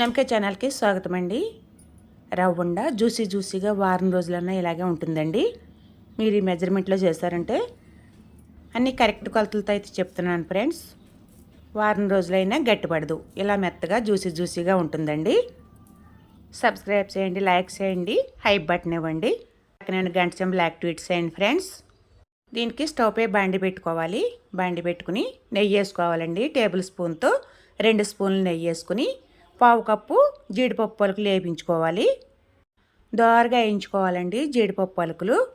నమ్మకే ఛానల్కి స్వాగతం అండి రవ్వండ జ్యూసీ జ్యూసీగా వారం రోజులన్నా ఇలాగే ఉంటుందండి. మీరు ఈ మెజర్మెంట్లో చేశారంటే అన్నీ కరెక్ట్ కొలతలతో అయితే చెప్తున్నాను ఫ్రెండ్స్. వారం రోజులైనా గట్టిపడదు. ఇలా మెత్తగా జ్యూసీ జ్యూసీగా ఉంటుందండి. సబ్స్క్రైబ్ చేయండి లైక్ చేయండి హై బటన్ ఇవ్వండి. నేను గంట చెంబులు యాక్టివేట్ చేయండి ఫ్రెండ్స్. దీనికి స్టవ్ పై బండి పెట్టుకోవాలి. బండి పెట్టుకుని నెయ్యి వేసుకోవాలండి. టేబుల్ స్పూన్తో రెండు స్పూన్లు నెయ్యి వేసుకుని పావు కప్పు జీడిపప్పు పలుకులు వేయించుకోవాలి. దోరగా వేయించుకోవాలండి జీడిపప్పు పలుకులు.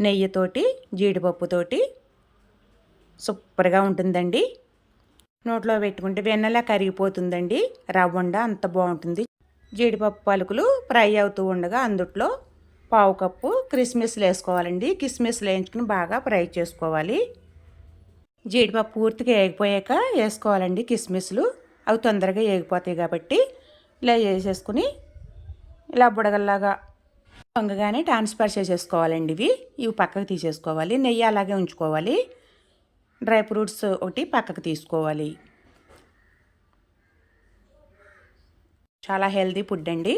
నెయ్యితోటి జీడిపప్పుతోటి సూపర్గా ఉంటుందండి. నోట్లో పెట్టుకుంటే వెన్నలా కరిగిపోతుందండి. రవ్వండ అంత బాగుంటుంది. జీడిపప్పు పలుకులు ఫ్రై అవుతూ ఉండగా అందుట్లో పావు కప్పు క్రిస్మిస్లు వేసుకోవాలండి. కిస్మిస్లు వేయించుకుని బాగా ఫ్రై చేసుకోవాలి. జీడిపప్పు పూర్తిగా వేగిపోయాక వేసుకోవాలండి కిస్మిస్లు అవి తొందరగా వేగిపోతాయి కాబట్టి ఇలా వేసేసుకుని ఇలా బుడగల్లాగా పొంగగానే ట్రాన్స్ఫర్ చేసేసుకోవాలండి ఇవి. ఇవి పక్కకు తీసేసుకోవాలి. నెయ్యి అలాగే ఉంచుకోవాలి. డ్రై ఫ్రూట్స్ ఒకటి పక్కకు తీసుకోవాలి. చాలా హెల్దీ ఫుడ్ అండి.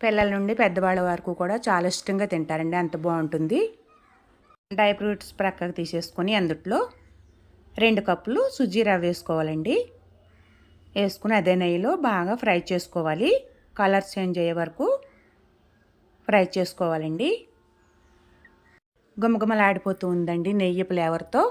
పిల్లల నుండి పెద్దవాళ్ళ వరకు కూడా చాలా ఇష్టంగా తింటారండి. అంత బాగుంటుంది. డ్రై ఫ్రూట్స్ ప్రక్కకు తీసేసుకొని అందుట్లో రెండు కప్పులు సుజీ రవ్వ వేసుకోవాలండి. వేసుకుని అదే నెయ్యిలో బాగా ఫ్రై చేసుకోవాలి. కలర్ చేంజ్ అయ్యే వరకు ఫ్రై చేసుకోవాలండి. గుమగుమలాడిపోతూ ఉందండి నెయ్యి ఫ్లేవర్తో.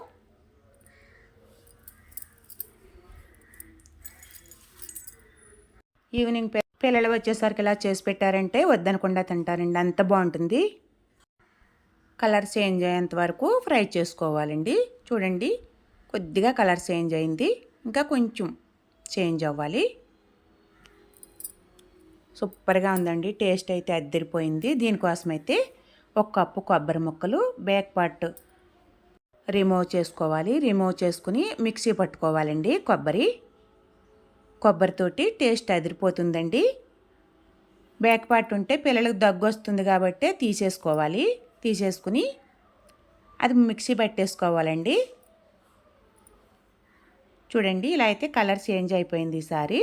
ఈవినింగ్ పిల్లలు వచ్చేసరికి ఇలా చేసి పెట్టారంటే వద్దనకుండా తింటారండి. అంత బాగుంటుంది. కలర్ చేంజ్ అయ్యేంత వరకు ఫ్రై చేసుకోవాలండి. చూడండి కొద్దిగా కలర్ చేంజ్ అయింది. ఇంకా కొంచెం చేంజ్ అవ్వాలి. సూపర్గా ఉందండి. టేస్ట్ అయితే అద్దరిపోయింది. దీనికోసం అయితే ఒక కప్పు కొబ్బరి ముక్కలు బ్యాక్ పార్ట్ రిమూవ్ చేసుకోవాలి. రిమూవ్ చేసుకుని మిక్సీ పట్టుకోవాలండి కొబ్బరి. కొబ్బరితోటి టేస్ట్ అదిరిపోతుందండి. బ్యాక్ పార్ట్ ఉంటే పిల్లలకు దగ్గు వస్తుంది కాబట్టి తీసేసుకోవాలి. తీసేసుకుని అది మిక్సీ పట్టేసుకోవాలండి. చూడండి ఇలా అయితే కలర్ చేంజ్ అయిపోయింది ఈసారి.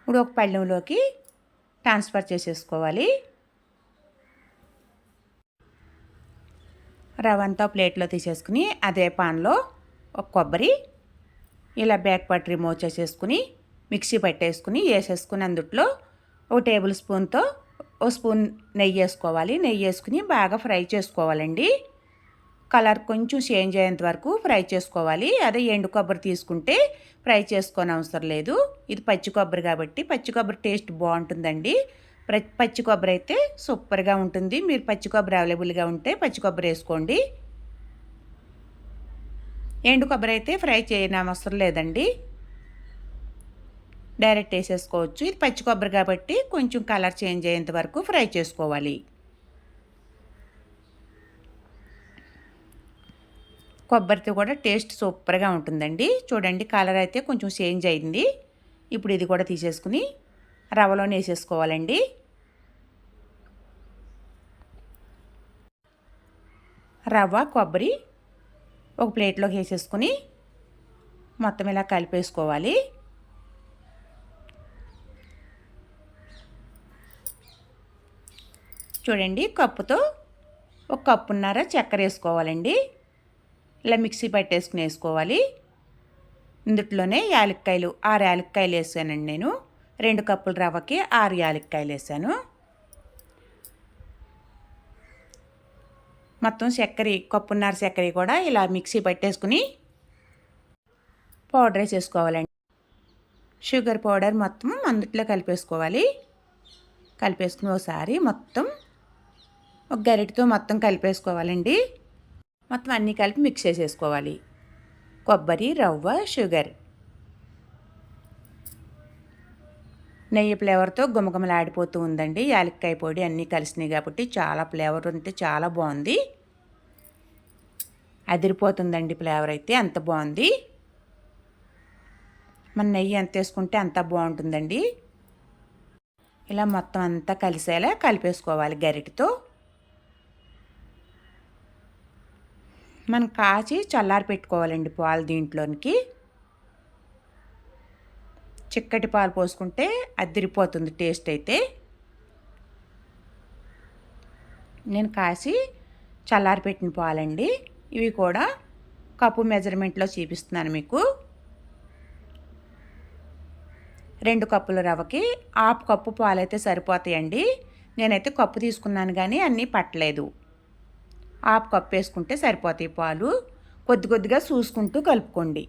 ఇప్పుడు ఒక పళ్ళెంలోకి ట్రాన్స్ఫర్ చేసేసుకోవాలి. రవంతా ప్లేట్లో తీసేసుకుని అదే పాన్లో ఒక కొబ్బరి ఇలా బ్యాక్ పార్ట్ రిమూవ్ చేసేసుకుని మిక్సీ పట్టేసుకుని వేసేసుకుని అందుట్లో ఒక టేబుల్ స్పూన్తో ఓ స్పూన్ నెయ్యి వేసుకోవాలి. నెయ్యి వేసుకుని బాగా ఫ్రై చేసుకోవాలండి. కలర్ కొంచెం చేంజ్ అయ్యేంత వరకు ఫ్రై చేసుకోవాలి. అదే ఎండు కొబ్బరి తీసుకుంటే ఫ్రై చేసుకోని అవసరం లేదు. ఇది పచ్చి కొబ్బరి కాబట్టి పచ్చి కొబ్బరి టేస్ట్ బాగుంటుందండి. పచ్చి కొబ్బరి అయితే సూపర్గా ఉంటుంది. మీరు పచ్చి కొబ్బరి అవైలబుల్గా ఉంటే పచ్చి కొబ్బరి వేసుకోండి. ఎండు కొబ్బరి అయితే ఫ్రై చేయని అవసరం లేదండి. డైరెక్ట్ వేసేసుకోవచ్చు. ఇది పచ్చి కొబ్బరి కాబట్టి కొంచెం కలర్ చేంజ్ అయ్యేంత వరకు ఫ్రై చేసుకోవాలి. కొబ్బరితో కూడా టేస్ట్ సూపర్గా ఉంటుందండి. చూడండి కలర్ అయితే కొంచెం చేంజ్ అయింది. ఇప్పుడు ఇది కూడా తీసేసుకుని రవ్వలోనే వేసేసుకోవాలండి. రవ్వ కొబ్బరి ఒక ప్లేట్లోకి వేసేసుకుని మొత్తం ఇలా కలిపేసుకోవాలి. చూడండి కప్పుతో ఒక కప్పున్నర చక్కెర వేసుకోవాలండి. ఇలా మిక్సీ పట్టేసుకుని వేసుకోవాలి. ఇందుట్లోనే యాలక్కాయలు ఆరు యాలక్కాయలు వేసానండి నేను. రెండు కప్పుల రవ్వకి ఆరు యాలక్కాయలు వేసాను. మొత్తం చక్కెర కప్పున్నర చక్కెర కూడా ఇలా మిక్సీ పట్టేసుకుని పౌడర్ వేసేసుకోవాలండి షుగర్ పౌడర్ మొత్తం అందుట్లో కలిపేసుకోవాలి. కలిపేసుకుని ఒకసారి మొత్తం ఒక గరిటతో మొత్తం కలిపేసుకోవాలండి. మొత్తం అన్నీ కలిపి మిక్స్ చేసేసుకోవాలి. కొబ్బరి రవ్వ షుగర్. నెయ్యి ఫ్లేవర్తో గుమగుమలాడిపోతూ ఉందండి. యాలక్కాయ పొడి అన్నీ కలిసినాయి కాబట్టి చాలా ఫ్లేవర్ ఉంటే చాలా బాగుంది. అదిరిపోతుందండి ఫ్లేవర్ అయితే అంత బాగుంది. మన నెయ్యి ఎంత వేసుకుంటే అంత బాగుంటుందండి. ఇలా మొత్తం అంతా కలిసేలా కలిపేసుకోవాలి గరిటితో. మనం కాచి చల్లారి పెట్టుకోవాలండి పాలు దీంట్లోనికి. చిక్కటి పాలు పోసుకుంటే అదిరిపోతుంది టేస్ట్ అయితే. నేను కాసి చల్లారి పెట్టిన పాలండి. ఇవి కూడా కప్పు మెజర్మెంట్లో చూపిస్తున్నాను మీకు. రెండు కప్పుల రవ్వకి హాఫ్ కప్పు పాలైతే సరిపోతాయండి. నేనైతే కప్పు తీసుకున్నాను కానీ అన్నీ పట్టలేదు. హాఫ్ కప్పు వేసుకుంటే సరిపోతాయి పాలు. కొద్ది కొద్దిగా చూసుకుంటూ కలుపుకోండి.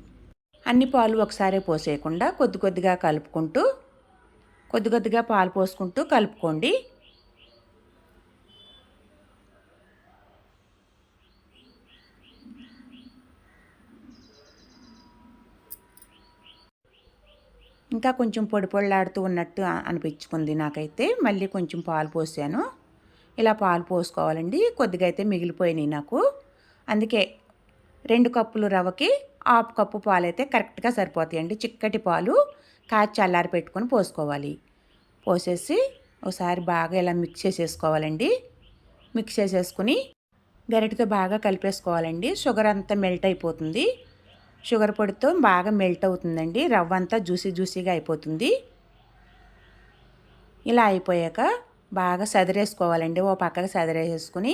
అన్ని పాలు ఒకసారి పోసేయకుండా కొద్ది కొద్దిగా కలుపుకుంటూ కొద్ది కొద్దిగా పాలు పోసుకుంటూ కలుపుకోండి. ఇంకా కొంచెం పొడి పొడిలాడుతూ ఉన్నట్టు అనిపించుకుంది నాకైతే. మళ్ళీ కొంచెం పాలు పోసాను. ఇలా పాలు పోసుకోవాలండి. కొద్దిగా అయితే మిగిలిపోయినాయి నాకు. అందుకే రెండు కప్పులు రవ్వకి హాఫ్ కప్పు పాలు అయితే కరెక్ట్గా సరిపోతాయండి. చిక్కటి పాలు కాచి చల్లారి పెట్టుకొని పోసుకోవాలి. పోసేసి ఒకసారి బాగా ఇలా మిక్స్ చేసేసుకోవాలండి. మిక్స్ చేసేసుకుని గరిటతో బాగా కలిపేసుకోవాలండి. షుగర్ అంతా మెల్ట్ అయిపోతుంది. షుగర్ పొడితో బాగా మెల్ట్ అవుతుందండి. రవ్వ అంతా జ్యూసీ జ్యూసీగా అయిపోతుంది. ఇలా అయిపోయాక బాగా సదిరేసుకోవాలండి. ఓ పక్కకు సదిరేసేసుకుని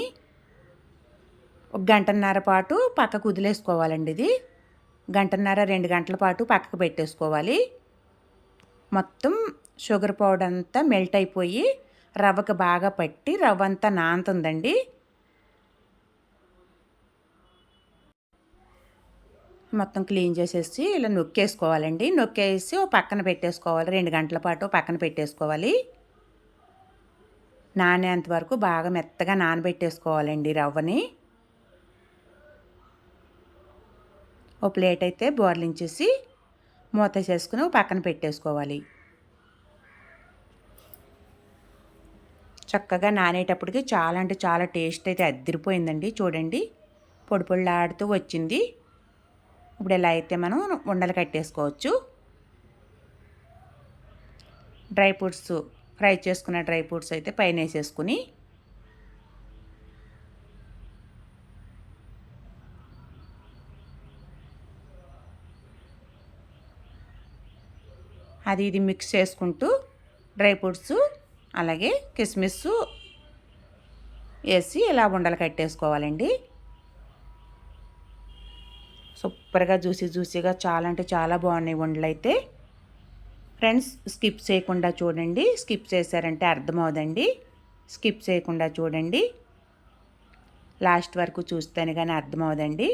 ఒక గంటన్నర పాటు పక్కకు వదిలేసుకోవాలండి ఇది. గంటన్నర రెండు గంటల పాటు పక్కకు పెట్టేసుకోవాలి. మొత్తం షుగర్ పౌడర్ అంతా మెల్ట్ అయిపోయి రవ్వకు బాగా పట్టి రవ్వ అంతా నాంతుందండి మొత్తం క్లీన్ చేసేసి ఇలా నొక్కేసుకోవాలండి. నొక్కేసి ఓ పక్కన పెట్టేసుకోవాలి. రెండు గంటల పాటు పక్కన పెట్టేసుకోవాలి. నానేంత వరకు బాగా మెత్తగా నానబెట్టేసుకోవాలండి రవ్వని. ఓ ప్లేట్ అయితే బోర్లించేసి మూత చేసుకుని పక్కన పెట్టేసుకోవాలి. చక్కగా నానేటప్పటికి చాలా అంటే చాలా టేస్ట్ అయితే అద్దరిపోయిందండి చూడండి పొడి పొడిలాడుతూ వచ్చింది. ఇప్పుడు ఇలా అయితే మనం ఉండలు కట్టేసుకోవచ్చు. డ్రై ఫ్రూట్స్ ఫ్రై చేసుకున్న డ్రై ఫ్రూట్స్ అయితే పైన వేసేసుకుని అది ఇది మిక్స్ చేసుకుంటూ డ్రై ఫ్రూట్స్ అలాగే కిస్మిస్ వేసి ఇలా ఉండలు కట్టేసుకోవాలండి. సూపర్గా జ్యూసీ జ్యూసీగా చాలా అంటే చాలా బాగున్నాయి ఉండలు అయితే ఫ్రెండ్స్ స్కిప్ చేయకుండా చూడండి. స్కిప్ చేశారంటే అర్థమవుదండి. స్కిప్ చేయకుండా చూడండి. లాస్ట్ వరకు చూస్తేనే కానీ అర్థమవుదండి.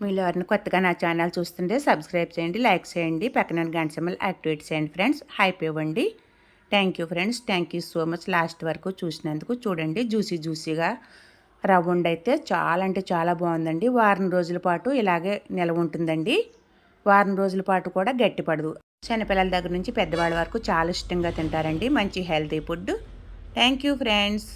మీరు ఎవరిని కొత్తగా నా ఛానల్ చూస్తుంటే సబ్స్క్రైబ్ చేయండి లైక్ చేయండి పక్కన గంట సమల్ యాక్టివేట్ చేయండి ఫ్రెండ్స్. హైప్ ఇవ్వండి. Thank you friends thank you so much last వరకు చూసినందుకు చూడండి. జ్యూసీ జ్యూసీగా రౌండ్ అయితే చాలా అంటే చాలా బాగుందండి. వారం రోజుల పాటు ఇలాగే నిలవ ఉంటుందండి. వారం రోజుల పాటు కూడా గట్టిపడదు చిన్నపిల్లల దగ్గర నుంచి పెద్దవాళ్ళ వరకు చాలా ఇష్టంగా తింటారండి. మంచి healthy food thank you friends